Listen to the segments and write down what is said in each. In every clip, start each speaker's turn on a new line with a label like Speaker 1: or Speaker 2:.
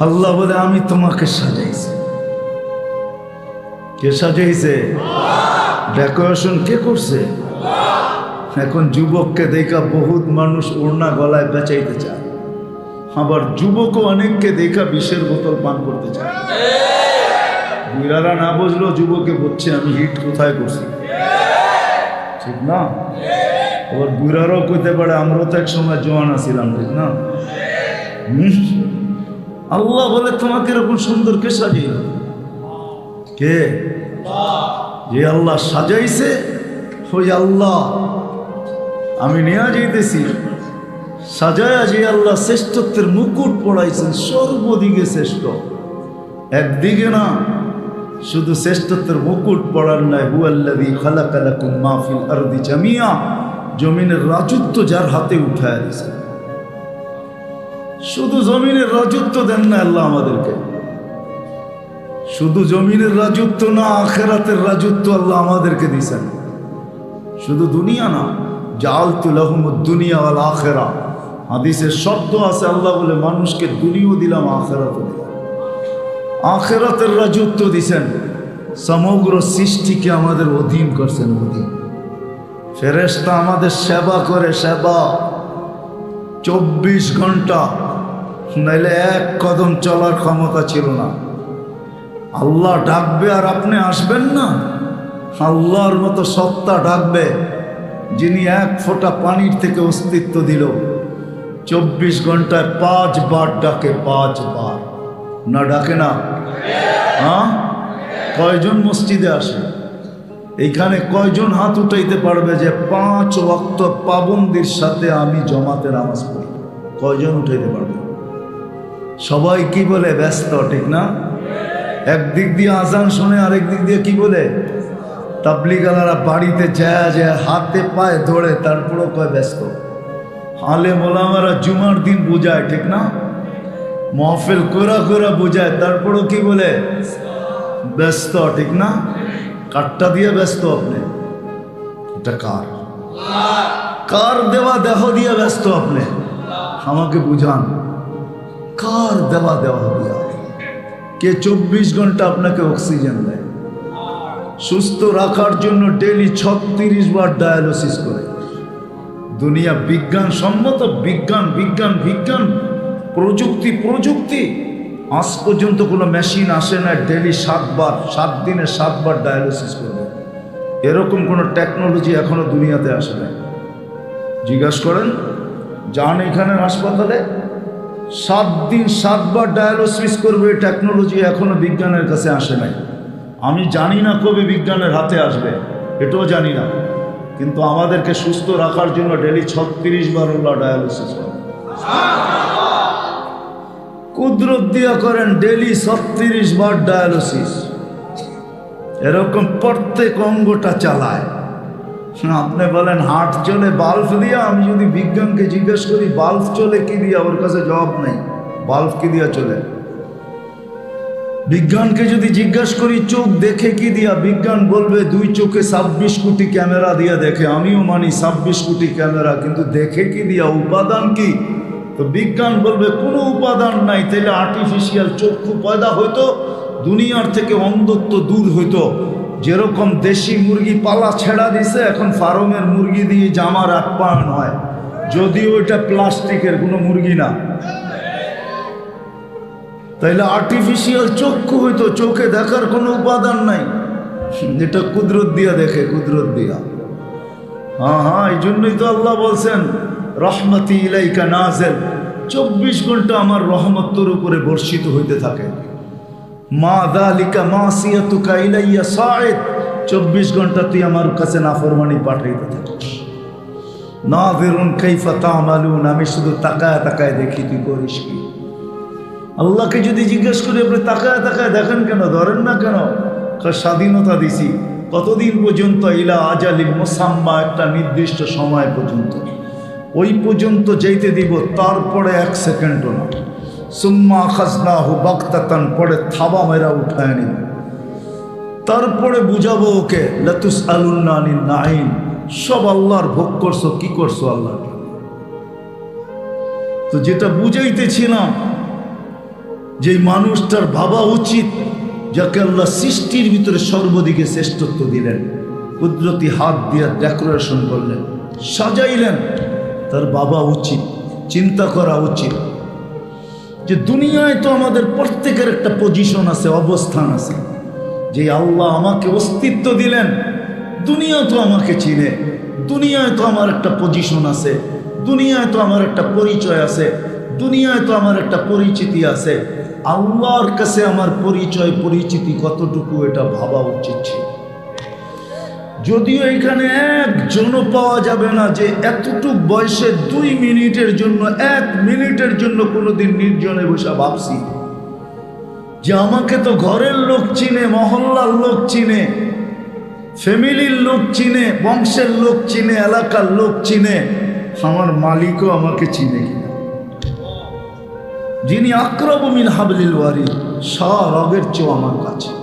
Speaker 1: আল্লাহ বলে, আমি তোমাকে সাজাইছি। কে সাজাইছে? ডেকোরেশন কে করছে? এখন যুবককে দেখা বহুত মানুষ ওড়না গলায় বেচাইতে চায়। আবার যুবকও অনেককে দেখা বিষের বোতল পান করতে চায়। বুড়ারা না বুঝলো, যুবকে বলছে, আমি হিট কোথায় করছি? ঠিক না? আবার বুড়ারাও কইতে পারে, আমরাও তো এক সময় জোয়ান আছিলাম, ঠিক না? আল্লাহ বলে, তোমাকে এরকম সুন্দর কে সাজিয়ে? কে? যে আল্লাহ সাজাইছে, ওই আল্লাহ। আমি নেওয়া যাইতেছি। সাজায়া যে আল্লাহ শ্রেষ্ঠত্বের মুকুট পড়াইছেন, সর্বদিকে শ্রেষ্ঠ। একদিকে না, শুধু শ্রেষ্ঠত্বের মুকুট পড়ার নাই হুয়াল্লাদি খালাকালাকুম মাহফিল আরদি জামিয়া জমিনের রাজত্ব যার হাতে উঠায় দিছে শুধু জমিনের রাজত্ব দেন না আল্লাহ আমাদেরকে। শুধু জমিনের রাজত্ব না, আখেরাতের রাজত্ব আল্লাহ আমাদেরকে দিছেন শুধু দুনিয়া না জাল জালতুল দুনিয়া আল আখেরা। হাদিসের শব্দ আছে, আল্লাহ বলে, মানুষকে দুনিয়াও দিলাম, আখেরাতও দিলাম। আখেরাতের রাজত্ব দিছেন সমগ্র সৃষ্টিকে আমাদের অধীন করছেন, অধীন। ফেরেশতা আমাদের সেবা করে, সেবা। চব্বিশ ঘণ্টা নাইলে এক কদম চলার ক্ষমতা ছিল না। আল্লাহ ডাকবে আর আপনি আসবেন না। আল্লাহর মতো সত্তা ডাকবে, যিনি এক ফোঁটা পানির থেকে অস্তিত্ব দিল। চব্বিশ ঘন্টায় পাঁচবার ডাকে, পাঁচবার। না ডাকে না? হ্যাঁ? কয়জন মসজিদে আসে? এইখানে কয়জন হাত উঠাইতে পারবে যে পাঁচ ওয়াক্ত পাবন্দির সাথে আমি জমাতে নামাজ পড়ি? কয়জন উঠাইতে পারবে? সবাই কি বলে? ব্যস্ত ঠিক না? একদিক দিয়ে আজান শুনে আরেক দিক দিয়ে কি বলে? তাবলিগালারা বাড়িতে যায় যায় হাতে পায়ে ধরে তারপরও কয় ব্যস্ত। আলে মোলামারা জুমার দিন বোঝায় ঠিক না? মহফিল কোরা কোরা বোঝায় তারপরও কি বলে? ব্যস্ত ঠিক না? কাঠটা দিয়ে ব্যস্ত আপনি। এটা কার? কার দেওয়া দেহ দিয়ে ব্যস্ত আপনি? আমাকে বুঝান। কার দেওয়া দেওয়া দিয়া কে চব্বিশ ঘণ্টা আপনাকে অক্সিজেন দেয়? সুস্থ রাখার জন্য ডেলি ছত্রিশ বার ডায়ালিসিস করে। দুনিয়া বিজ্ঞান সম্মত, বিজ্ঞান বিজ্ঞান বিজ্ঞান, প্রযুক্তি প্রযুক্তি। আজ পর্যন্ত কোনো মেশিন আসে না ডেলি সাতবার সাত দিনে সাতবার ডায়ালিসিস করবে। এরকম কোনো টেকনোলজি এখনও দুনিয়াতে আসে না জিজ্ঞাসা করেন, যান এখানে হাসপাতালে? সাত দিন সাতবার ডায়ালিসিস করবে টেকনোলজি এখনও বিজ্ঞানের কাছে আসে নাই। আমি জানি না কবে বিজ্ঞানের হাতে আসবে, এটাও জানি না। কিন্তু আমাদেরকে সুস্থ রাখার জন্য ডেলি ছত্রিশ বার আল্লাহ ডায়ালিসিস কুদরত দিয়া করেন ডেলি ছত্রিশ বার ডায়ালিসিস এরকম প্রত্যেক অঙ্গটা চালায়। আপনি বলেন, হাট চলে, বাল্ব দিয়া আমি যদি বিজ্ঞানকে জিজ্ঞেস করি, বাল্ব চলে কি দিয়া? ওর কাছে জবাব নেই। বাল্ব কি দিয়া চলে? বিজ্ঞানকে যদি জিজ্ঞেস করি, চোখ দেখে কি দিয়া? বিজ্ঞান বলবে, দুই চোখে ছাব্বিশ কোটি ক্যামেরা দিয়া দেখে। আমিও মানি ছাব্বিশ কোটি ক্যামেরা, কিন্তু দেখে কি দিয়া? উপাদান কি? তো বিজ্ঞান বলবে, কোনো উপাদান নাই। তাহলে আর্টিফিশিয়াল চক্ষু পয়দা হইতো, দুনিয়ার থেকে অন্ধত্ব দূর হইতো। যেরকম দেশি মুরগি পালা ছেড়া দিছে, এখন ফার্মের মুরগি দিয়ে জামার আপ্যায়ন হয়। যদিও ওইটা প্লাস্টিকের কোনো মুরগি না। তাইলে আর্টিফিশিয়াল চক্ষু হইতো, চোখে দেখার কোনো উপাদান নাই। যেটা কুদরত দিয়া দেখে, কুদরত দিয়া। হ্যাঁ হ্যাঁ এই জন্যই তো আল্লাহ বলছেন, রহমতি ইলাইকা নাজেল। চব্বিশ ঘণ্টা আমার রহমত উপরে বর্ষিত হইতে থাকে। মা দালিকা মা সিয়াতুকা ইলাইয়া সায়েদ চব্বিশ ঘণ্টা তুই আমার কাছে নাফরমানি পাঠাইতে থাকিস। না বেরুন কাইফা তামালুন, আমি শুধু তাকায় তাকায় দেখি, তুই করিস কি? আল্লাহকে যদি জিজ্ঞেস করি, আপনি তাকায় তাকায় দেখেন কেন, ধরেন না কেন? কার স্বাধীনতা দিছি। কতদিন পর্যন্ত ইলা আজালি মোসাম্মা, একটা নির্দিষ্ট সময় পর্যন্ত। ওই পর্যন্ত যেতে দিব, তারপরে এক সেকেন্ডও না। সুম্মা খাজনা হু বাক্তাতান পরে থাবা মেরা উঠায় নিব তারপরে বুঝাবো ওকে লতুস আলুন্নানি নাইন সব আল্লাহর ভোগ করছ, কি করছ আল্লাহ? তো যেটা বুঝাইতেছিলাম যে মানুষটার ভাবা উচিত, যাকে আল্লাহ সৃষ্টির ভিতরে সর্বদিকে শ্রেষ্ঠত্ব দিলেন, কুদরতি হাত দিয়ে ডেকোরেশন করলেন, সাজাইলেন, তার বাবা উচিত, চিন্তা করা উচিত। যে দুনিয়ায় তো আমাদের প্রত্যেকের একটা পজিশন আছে, অবস্থান আছে। যে আল্লাহ আমাকে অস্তিত্ব দিলেন, দুনিয়া তো আমাকে চিনে, দুনিয়ায় তো আমার একটা পজিশন আছে, দুনিয়ায় তো আমার একটা পরিচয় আছে, দুনিয়ায় তো আমার একটা পরিচিতি আছে। আল্লাহর কাছে আমার পরিচয়, পরিচিতি কতটুকু এটা ভাবা উচিত ছিল? যদিও এখানে একজনও পাওয়া যাবে না যে এতটুক বয়সে দুই মিনিটের জন্য, এক মিনিটের জন্য কোনোদিন নির্জনে বসে ভাবছি। যে আমাকে তো ঘরের লোক চিনে, মহল্লার লোক চিনে, ফ্যামিলির লোক চিনে, বংশের লোক চিনে, এলাকার লোক চিনে, আমার মালিকও আমাকে চিনে যিনি আক্রমিন হাবলিল ওয়ারি শাহ রগের চেয়েও আমার কাছে।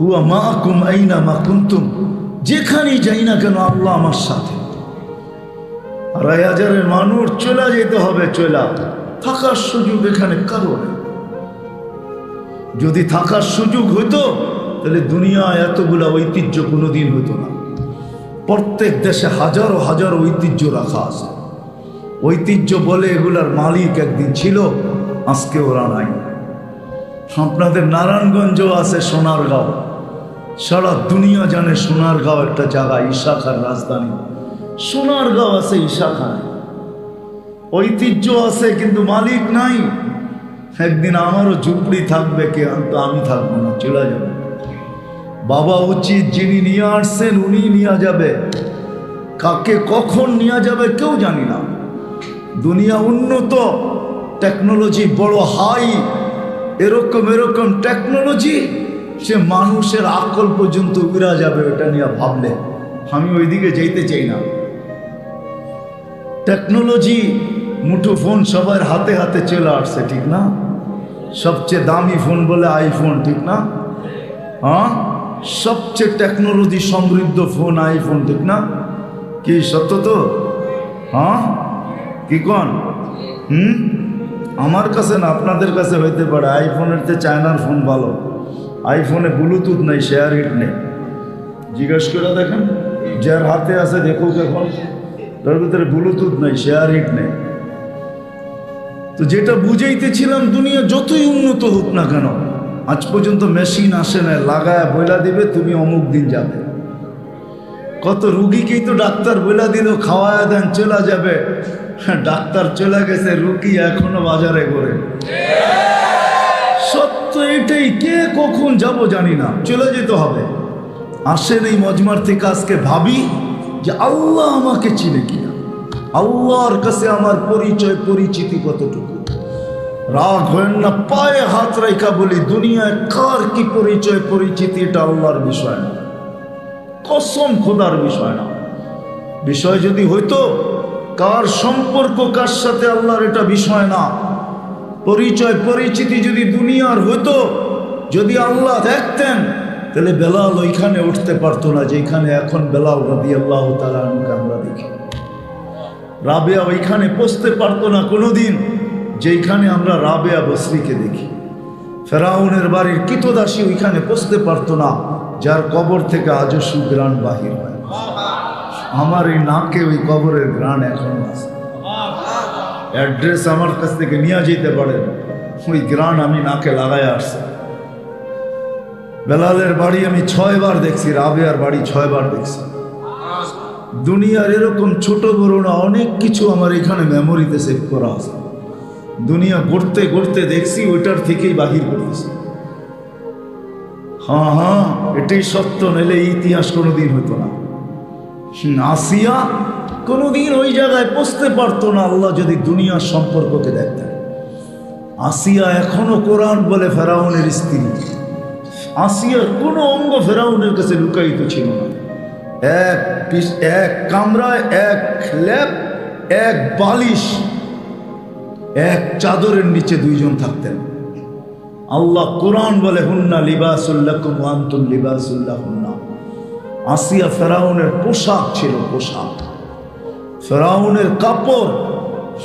Speaker 1: হুয়া মা কুম আইনা মা কুন্তুম? যেখানেই যাই না কেন আল্লাহ আমার সাথে। আড়াই হাজারের মানুষ চলে যেতে হবে, চলা থাকার সুযোগ এখানে কারও যদি থাকার সুযোগ হইতো, তাহলে দুনিয়া এতগুলা ঐতিহ্য কোনোদিন হতো না। প্রত্যেক দেশে হাজারো হাজার ঐতিহ্য রাখা আছে। ঐতিহ্য বলে এগুলার মালিক একদিন ছিল আজকে ওরা নাই। আপনাদের নারায়ণগঞ্জ আছে, সোনারগাঁও। সারা দুনিয়া জানে সোনারগাঁও একটা জায়গা ঈশাখার রাজধানী। সোনারগাঁও আছে ঈশাখায় ঐতিহ্য আছে, কিন্তু মালিক নাই। একদিন আমারও ঝুপড়ি থাকবে কে, আমি থাকব না, চলে যাবে। বাবা উচিত যিনি নিয়ে আসছেন, উনি নিয়ে যাবে। কাকে কখন নিয়ে যাবে কেউ জানি না। দুনিয়া উন্নত টেকনোলজি বড় হাই এরকম এরকম টেকনোলজি সে মানুষের আকল পর্যন্ত উড়া যাবে, ওটা নিয়ে ভাবলে। আমি ওইদিকে যেতে চাই না। টেকনোলজি মুঠো ফোন সবার হাতে হাতে চলে আসছে, ঠিক না? সবচেয়ে দামি ফোন বলে আইফোন, ঠিক না? হ্যাঁ? সবচেয়ে টেকনোলজি সমৃদ্ধ ফোন আইফোন, ঠিক না? কি সত্য তো? হ্যাঁ? কি কন? হুম? আমার কাছে না, আপনাদের কাছে হইতে পারে। আইফোনের চেয়ে চায়নার ফোন ভালো। আইফোনে ব্লুটুথ নেই শেয়ার হিট নেই। জিজ্ঞেস করে দেখেন, যার হাতে আছে দেখুক এখন, তার ভিতরে ব্লুটুথ নেই শেয়ার হিট নেই। তো যেটা বুঝাইতেছিলাম, দুনিয়া যতই উন্নত হোক না কেন, আজ পর্যন্ত মেশিন আসে না লাগায় বইলা দিবে, তুমি অমুক দিন যাবে। কত রুগীকেই তো ডাক্তার বইলা দিল, খাওয়ায় দেন, চলে যাবে। ডাক্তার চলে গেছে, রুগী এখনও বাজারে করে সত্য কে কখন যাব জানি না। চলে যেতে হবে। আসেন এই মজমার থেকে আজকে ভাবি যে আল্লাহ আমাকে চিনে কিনা। আল্লাহর কাছে আমার পরিচয়, পরিচিতি কতটুকু? রাগ হয় না, পায়ে হাত রাইখা বলি, দুনিয়ায় কার কি পরিচয়, পরিচিতি এটা আল্লাহর বিষয় না। কসম খোদার বিষয় না। বিষয় যদি হইতো, কার সম্পর্ক কার সাথে আল্লাহর এটা বিষয় না। পরিচয়, পরিচিতি যদি দুনিয়ার হতো, যদি আল্লাহ দেখতেন, তাহলে বেলাল ওইখানে উঠতে পারতো না, যেখানে এখন বেলাল রবি আল্লাহ তালাকে আমরা দেখি। রাবেয়া ওইখানে পৌঁছতে পারতো না কোনোদিন, যেইখানে আমরা রাবেয়া বসরিকে দেখি। ফেরাউনের বাড়ির কিতদাসী ওইখানে পৌঁছতে পারতো না, যার কবর থেকে আজও সুগ্রাণ বাহির হয়। আমার এই নাকে ওই কবরের গ্রাণ এখনও আছে। অ্যাড্রেস আমার কাছ থেকে নিয়ে যেতে পারেন। ওই গ্রান আমি নাকে লাগাই আসছি। বেলালের বাড়ি আমি ছয়বার দেখছি, রাবেয়ার বাড়ি ছয়বার দেখছি। দুনিয়ার এরকম ছোট বড় না, অনেক কিছু আমার এখানে মেমোরিতে সেভ করা আছে। দুনিয়া ঘুরতে ঘুরতে দেখছি, ওইটার থেকেই বাহির করতেছি। হ্যাঁ হ্যাঁ এটাই সত্য, নইলে ইতিহাস কোনোদিন হতো না। আসিয়া কোনোদিন ওই জায়গায় পৌঁছতে পারতো না আল্লাহ যদি দুনিয়ার সম্পর্ককে দেখতেন। আসিয়া এখনও কোরআন বলে ফেরাউনের স্ত্রী। আসিয়ার কোনো অঙ্গ ফেরাউনের কাছে লুকায়িত ছিল না। এক এক কামরায় এক ল্যাপ এক বালিশ, এক চাদরের নিচে দুইজন থাকতেন। আল্লাহ কোরআন বলে, হুন্না লিবাসুল্লাকুম আন্তুল লিবাসুল্লাহ হুন্না আসিয়া ফেরাউনের পোশাক ছিল পোশাক। ফেরাউনের কাপড়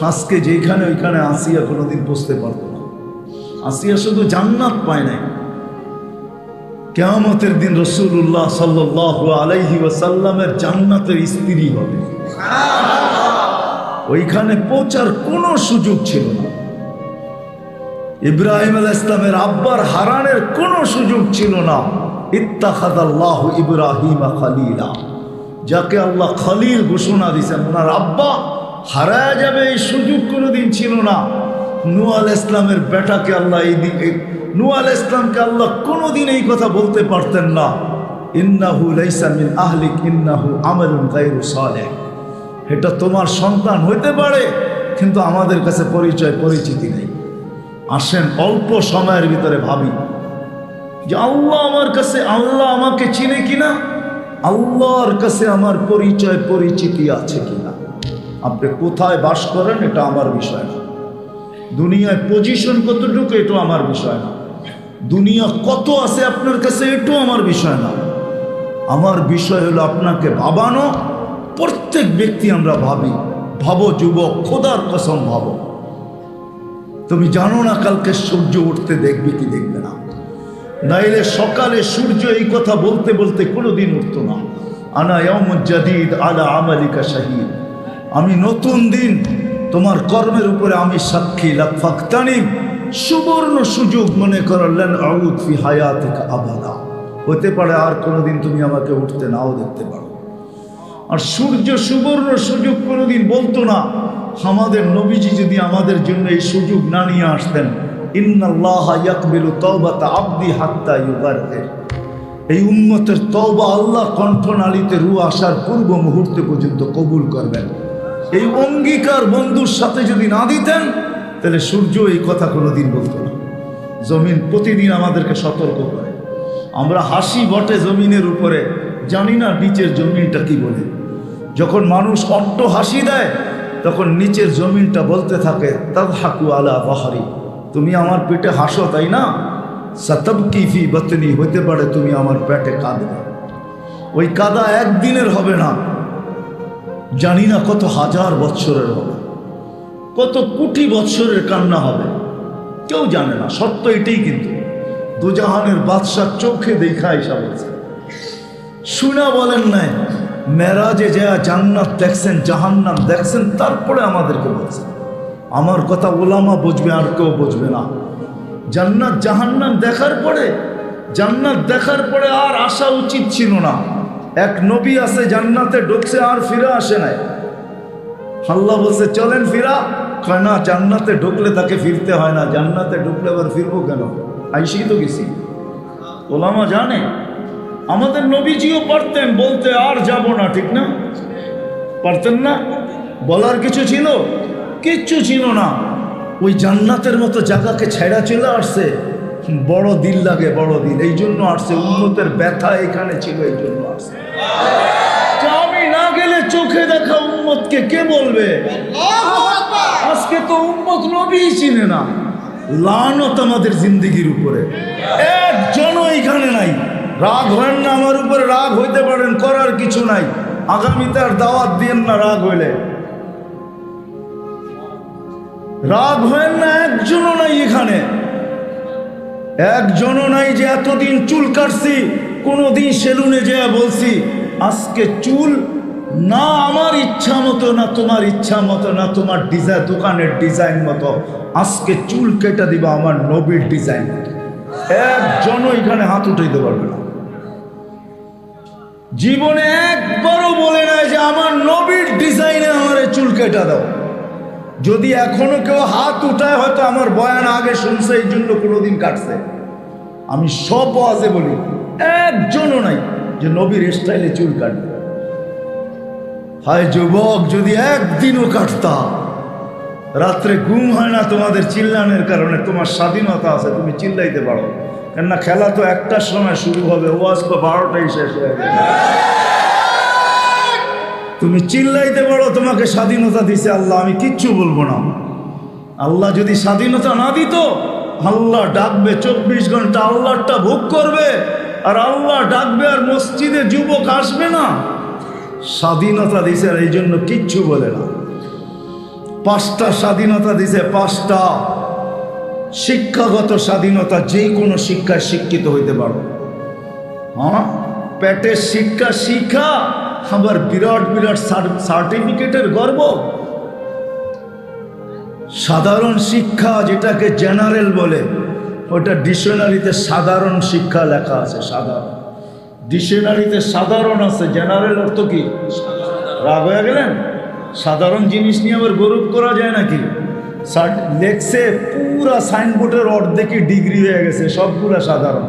Speaker 1: আজকে যেখানে, ওইখানে আসিয়া কোনোদিন বসতে পারতো না। আসিয়া শুধু জান্নাত পায় নাই। কেয়ামতের দিন রসুল্লাহ সাল্লাহ আলাইহি ওয়াসাল্লামের জান্নাতের স্ত্রী হবে। ওইখানে পৌঁছার কোনো সুযোগ ছিল না। ইব্রাহিম আল ইসলামের আব্বার হারানের কোনো সুযোগ ছিল না। ইত্তাখাদ আল্লাহ ইব্রাহিম খালিলা। যাকে আল্লাহ খালিল ঘোষণা দিয়েছেন, ওনার আব্বা হারায় যাবে এই সুযোগ কোনোদিন ছিল না। নু আল ইসলামের বেটাকে আল্লাহ এই দিকে নু আল ইসলামকে আল্লাহ কোনোদিন এই কথা বলতে পারতেন না। ইন্নাহু লাইসা মিন আহলিক, ইন্নাহু আমালুন গায়রু সালেহ। এটা তোমার সন্তান হইতে পারে, কিন্তু আমাদের কাছে পরিচয়, পরিচিতি নেই। আসেন অল্প সময়ের ভিতরে ভাবি যে আল্লাহ আমার কাছে, আল্লাহ আমাকে চিনে কিনা? আল্লাহর কাছে আমার পরিচয়, পরিচিতি আছে কিনা? আপনি কোথায় বাস করেন এটা আমার বিষয় না। দুনিয়ায় পজিশন কতটুকু এটাও আমার বিষয় না। দুনিয়া কত আছে আপনার কাছে এটাও আমার বিষয় না। আমার বিষয় হলো আপনাকে ভাবানো, প্রত্যেক ব্যক্তি আমরা ভাবি, ভাবো যুবক, খোদার কসম ভাবো। তুমি জানো না কালকে সূর্য উঠতে দেখবে কি দেখবে না। নাইলে সকালে সূর্য এই কথা বলতে বলতে কোনোদিন উঠতো না। আনা জাদিদ আলা আমালিকা শাহিদ। আমি নতুন দিন, তোমার কর্মের উপরে আমি সাক্ষী লাফাক্তানিম সুবর্ণ সুযোগ মনে করলেন আউদ ফি হায়াতিকা আবাদা। হতে পারে আর কোনোদিন তুমি আমাকে উঠতে নাও দেখতে পারো। আর সূর্য সুবর্ণ সুযোগ কোনোদিন বলতো না, আমাদের নবীজি যদি আমাদের জন্য এই সুযোগ না নিয়ে আসতেন আবদি হাত্তা এই উম্মতের তওবা আল্লাহ কণ্ঠনালীতে রু আসার পূর্ব মুহূর্তে পর্যন্ত কবুল করবেন। এই অঙ্গীকার বন্ধুর সাথে যদি না দিতেন, তাহলে সূর্য এই কথা কোনোদিন বলতো না। জমিন প্রতিদিন আমাদেরকে সতর্ক করে। আমরা হাসি বটে জমিনের উপরে, জানি না নিচের জমিনটা কি বলে। যখন মানুষ অট্ট হাসি দেয়, তখন নিচের জমিনটা বলতে থাকে তাদ হাকু আলা বাহারি। তুমি আমার পেটে হাসো, তাই না? সতব কিফি বতনি? হতে পারে তুমি আমার পেটে কাঁদবে। ওই কাদা একদিনের হবে না। জানি না কত হাজার বৎসরের হবে। কত কোটি বৎসরের কান্না হবে। কেউ জানে না, সত্য এটাই কিন্তু। দুজাহানের বাদশার চোখে দেখা এসা বলছে, শুনা বলেন নাই, মেরাজে যা জান্নাত দেখছেন, জাহান্নাম দেখছেন, তারপরে আমাদেরকে বলছেন। আমার কথা ওলামা বুঝবে, আর কেউ বুঝবে না। জান্নাত জাহান্নাম দেখার পরে, জান্নাত দেখার পরে আর আসা উচিত ছিল না। এক নবী আছে, জান্নাতে ঢুকছে, আর ফিরে আসে নাই। হাল্লা বলছে, চলেন ফিরা। কয়, না, জান্নাতে ঢুকলে তাকে ফিরতে হয় না। জান্নাতে ঢুকলে আবার ফিরবো কেন? আইসি তো গেছি। ওলামা জানে, আমাদের নবীজিও পারতেন, বলতে আর যাব না, ঠিক না? পারতেন না? বলার কিছু ছিল? কিচ্ছু ছিল না। ওই জান্নাতের মতো জায়গাকে ছেড়া চলে আসছে। বড় দিল লাগে, বড় দিল। এই জন্য আসছে উন্নতের ব্যথা এখানে ছিল, এই জন্য আসছে। আমি না গেলে চোখে দেখা উম্মতকে কে বলবে? আজকে তো উম্মত নবীই চিনে না। লানত আমাদের জিন্দিগির উপরে। একজনও এখানে নাই। রাগ হয় না, আমার উপরে রাগ হইতে পারেন, করার কিছু নাই। আগামীতে আর দাওয়াত দিয়েন না, রাগ হইলে। রাগ হয় না, একজনও নাই এখানে। একজনও নাই যে এতদিন চুল কাটছি, কোনোদিন সেলুনে যেয়ে বলছি, আজকে চুল না আমার ইচ্ছা মতো, না তোমার ইচ্ছা মতো, না তোমার ডিজাইন দোকানের ডিজাইন মতো, আজকে চুল কেটে দিবা আমার নবীর ডিজাইন মতো। একজনও এখানে হাত উঠাইতে পারবে না। জীবনে একবারও বলে নাই যে আমার নবীর ডিজাইনে আমার চুল কেটে দাও। যদি এখনও কেউ হাত উঠায়, হয়তো আমার বয়ান আগে শুনছে, এই জন্য কোনোদিন কাটছে। আমি সব আজে বলি, একজনও নাই যে নবীর স্টাইলে চুল কাটবে। হায় যুবক, যদি একদিনও কাটতা, রাত্রে ঘুম হয় না তোমাদের চিল্লানের কারণে, তোমার স্বাধীনতা আছে, তুমি চিল্লাইতে পারো। কেননা খেলা তো একটার সময় শুরু হবে, ওয়াজ তো বারোটাই শেষ হয়ে যাবে। তুমি চিল্লাইতে পারো, তোমাকে স্বাধীনতা দিছে আল্লাহ, আমি কিচ্ছু বলব না। আল্লাহ যদি স্বাধীনতা না দিত, আল্লাহ ডাকবে চব্বিশ ঘণ্টা, আল্লাহটা ভোগ করবে, আর আল্লাহ ডাকবে আর মসজিদে যুবক আসবে না। স্বাধীনতা দিছে আর এই জন্য কিচ্ছু বলে না। পাঁচটা স্বাধীনতা দিছে, পাঁচটা। শিক্ষাগত স্বাধীনতা যে কোনো শিক্ষায় শিক্ষিত হইতে পারো। হ্যাঁ? পেটের শিক্ষা শিক্ষা আবার বিরাট বিরাট সার্টিফিকেটের গর্ব। সাধারণ শিক্ষা যেটাকে জেনারেল বলে, ওটা ডিকশনারিতে সাধারণ শিক্ষা লেখা আছে, সাধারণ। ডিকশনারিতে সাধারণ আছে জেনারেল অর্থ কি? রাগ হয়ে গেলেন? সাধারণ জিনিস নিয়ে আবার গৌরব করা যায় নাকি? লেখছে পুরা সাইনবোর্ডের অর্ধেকই ডিগ্রি হয়ে গেছে, সবগুলা সাধারণ।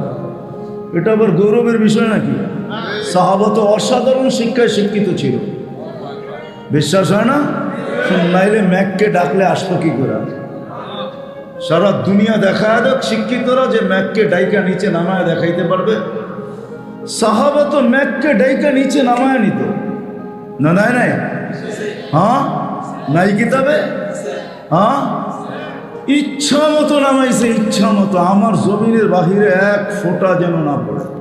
Speaker 1: এটা আবার গৌরবের বিষয় নাকি? সাহাবত অসাধারণ শিক্ষায় শিক্ষিত ছিল। বিশ্বাস হয় না? নাইলে ম্যাককে ডাকলে আসতো কি করে? সারা দুনিয়া দেখ শিক্ষিতরা যে ম্যাককে ডাইকা নিচে নামায় দেখাইতে পারবে। সাহাবা তো ম্যাককে ডাইকা নিচে নামায় নিত। না, নাই নাই। হ্যাঁ? নাই কিতাবে? হ্যাঁ? ইচ্ছা মতো নামাইছে, ইচ্ছা মতো। আমার জমিনের বাহিরে এক ফোঁটা যেন না পড়ে।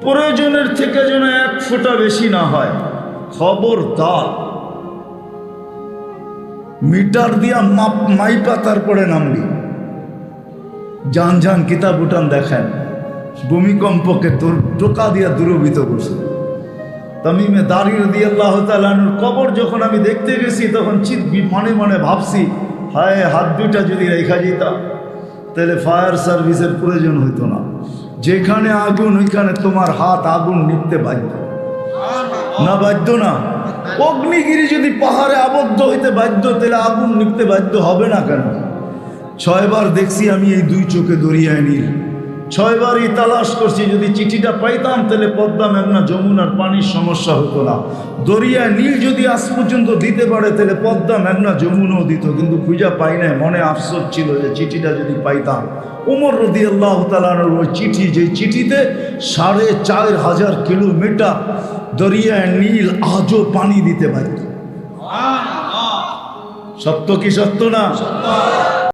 Speaker 1: প্রয়োজনের থেকে যেন এক ফোঁটা বেশি না হয়। খবর খবরদার। মিটার দিয়া মাপ মাইপা তারপরে নামবি যান যান কিতাব উঠান দেখেন। ভূমিকম্পকে টোকা দিয়া দূরভূত করছে। তামিমে দাঁড়িয়ে দিয়ে আল্লাহ তালুর কবর যখন আমি দেখতে গেছি, তখন চিত মনে মনে ভাবছি, হায়, হাত দুইটা যদি রেখা যেতাম তাহলে ফায়ার সার্ভিসের প্রয়োজন হইতো না। যেখানে আগুন, ওইখানে তোমার হাত আগুন নিপতে বাধ্য। না বাধ্য না। অগ্নিগিরি যদি পাহাড়ে আবদ্ধ হইতে বাধ্য, তাহলে আগুন নিপতে বাধ্য হবে না কেন? ছয়বার দেখছি আমি এই দুই চোখে দরিয়ায় নীল। ছয়বারই তালাশ করছি, যদি চিঠিটা পাইতাম, তাহলে পদ্মা, মেঘনা, যমুনার পানির সমস্যা হতো না। দরিয়ায় নীল যদি আজ পর্যন্ত দিতে পারে, তাহলে পদ্মা, মেঘনা, যমুনাও দিত, কিন্তু খুঁজা পাই নাই। মনে আফসোস ছিল যে চিঠিটা যদি পাইতাম উমর রদি আল্লাহ তালানোর ওই চিঠি যে চিঠিতে সাড়ে চার হাজার কিলোমিটার দরিয়ায় নীল আজও পানি দিতে পারত সত্য কি সত্য না?